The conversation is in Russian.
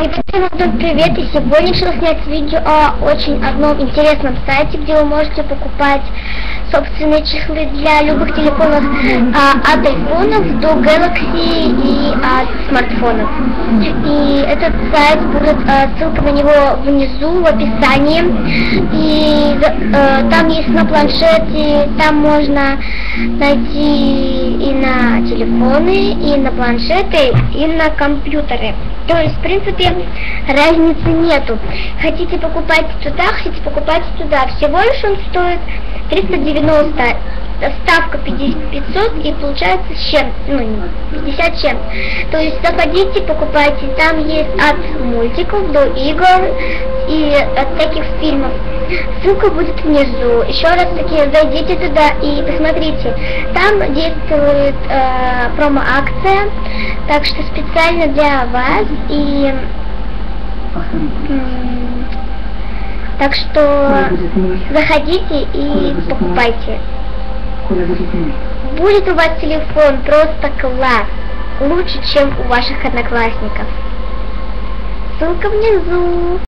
Ребята, всем привет! И сегодня решил снять видео о очень одном интересном сайте, где вы можете покупать собственные чехлы для любых телефонов а, от айфонов до Galaxy и от смартфонов. И этот сайт будет, а, ссылка на него внизу в описании. И а, там есть на планшете, там можно найти и на телефоны, и на планшеты, и на компьютеры. То есть, в принципе, разницы нету. Хотите покупать туда, хотите покупать туда. Всего лишь он стоит 390 ставка 50, 500 и получается чем, ну, 50 чем. То есть заходите, покупайте, там есть от мультиков до игр и от всяких фильмов. Ссылка будет внизу. Еще раз таки зайдите туда и посмотрите. Там действует э, промо-акция, так что специально для вас и так что заходите и покупайте. Будет у вас телефон просто класс. Лучше, чем у ваших одноклассников. Ссылка внизу.